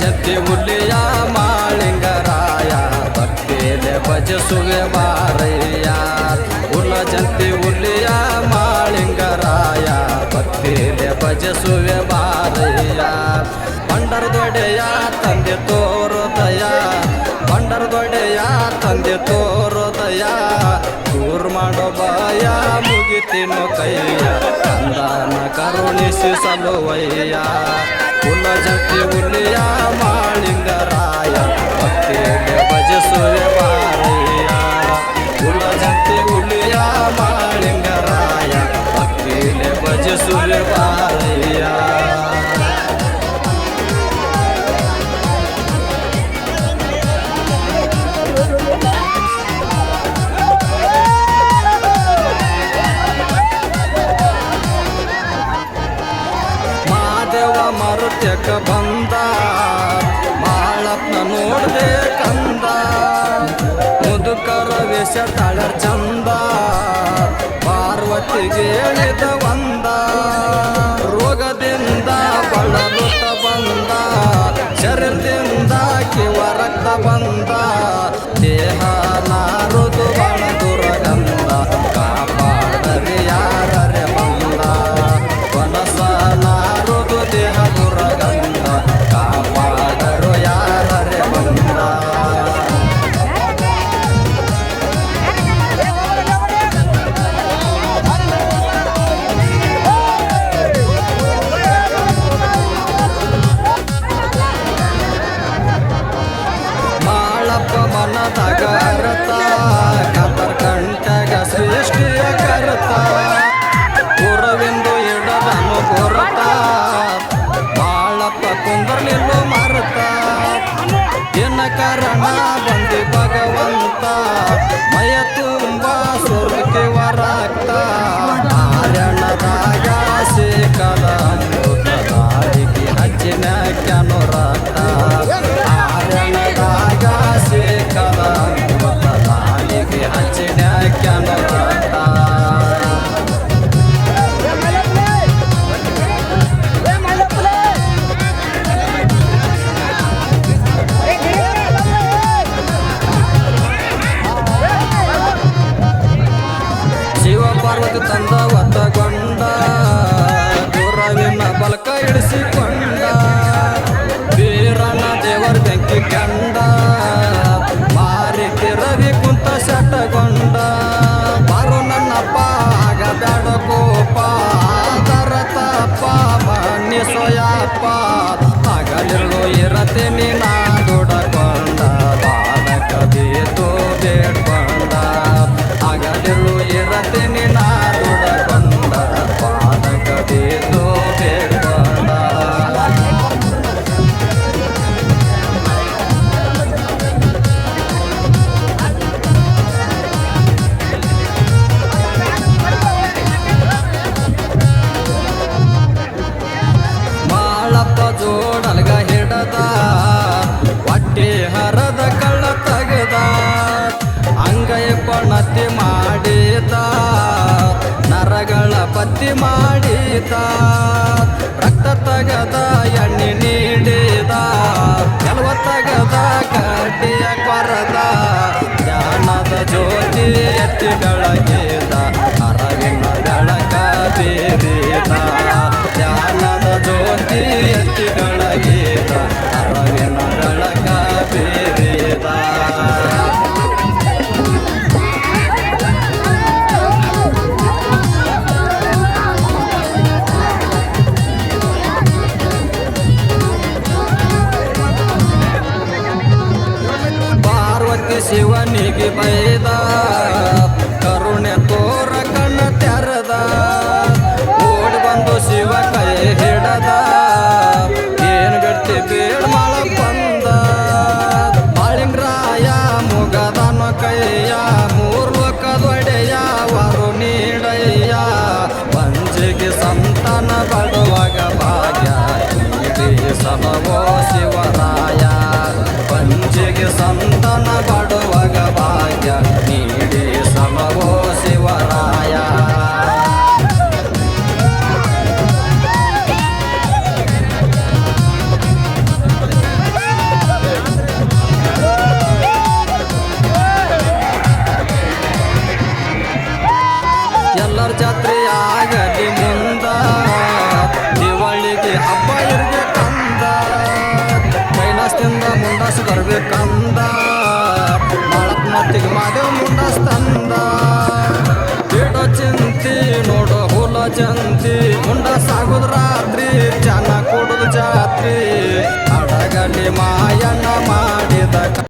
ಜಂತಿ ಹುಲಿಯ ಮಾಳಿಂಗರಾಯ ಭಕ್ತಿಲೆ ಭಜಸುವೆ ಬಾರಯ್ಯ ಹುಲ ಜಂತಿ ಹುಲಿಯ ಮಾಳಿಂಗರಾಯ ಭಕ್ತಿಲೆ ಭಜಸುವೆ ಬಾರಯ್ಯ ಪಂಡರ ದೊಡೆಯ ತಂದೆ ತೋರುದಯ ಪಂಡರ ದೊಡೆಯ ತಂದೆ ತೋರುದಯ ದೂರ್ ಮಾಡೋ ಬಾಯ ಮುಗಿತಿನೋ ಕೈಯ ಕಂದನ ಕರುಣಿಸಿ ಸಲುವಯ್ಯ ಕುಲ ಮರುತ್ಯಕ ಬಂದ ಮಾಳಪ್ನ ನೋಡ್ದೆ ಕಂದ ಮುದುಕರ ವೇಷ ತಾಳರ್ ಶಟಗೊಂಡ ಬಾರು ನನ್ನಪ್ಪ ಆಗ ಬ್ಯಾಡ ಕೋಪ. ಆದರ ತಪ್ಪ ಮನ್ನಿಸೋಯಪ್ಪ ಹಗಲಿರುಳು ಇರತೆ ನೀನ ತೆಗೆದ ಅಂಗೈ ಪಣತಿ ಮಾಡಿದ ನರಗಳ ಪತ್ತಿ ಮಾಡಿದ ರಕ್ತ ತಗದ ಎಣ್ಣೆ ನೀಡಿದ ಕೆಲವ ತಗದ ಕಡ್ಡಿಯ ಕೊರದ ಜ್ಞಾನದ ಜ್ಯೋತಿ ಎತ್ತಿ ಬೆಳಗಿದ ಶಿವನಿಗೆ ಬೈದ ಕರುಣೆ ತೋರ ಕಣ್ಣ ತೆರದ. ಓಡಿ ಬಂದು ಶಿವ ಕೈ ಹಿಡದ. ಏನ್ ಗಟ್ಟಿ ಬೇಡ ಮಳ ಬಂದ. ಬಾಳಿಂಗ್ರಾಯ ಮುಗದನ ಕೈಯ ಮೂರ್ ಲೋಕದೊಡೆಯ ವರು ನೀಡಯ್ಯ. ಪಂಜಿಗೆ ಸಂತಾನ ಬಡುವಾಗ ಭಾಗ್ಯ. ಸಮವೋ ಸಲವೋ ಶಿವರಾಯ ಪಂಜಿಗೆ ಸಂತಾನ ಬಡುವಾಗ ಸಾಗುದ್ ರಾತ್ರಿ ಜನ ಕೊಡುದು ಜಾತ್ರಿ. ಹಡಗಲಿ ಮಾಯಣ್ಣ ಮಾಡಿದ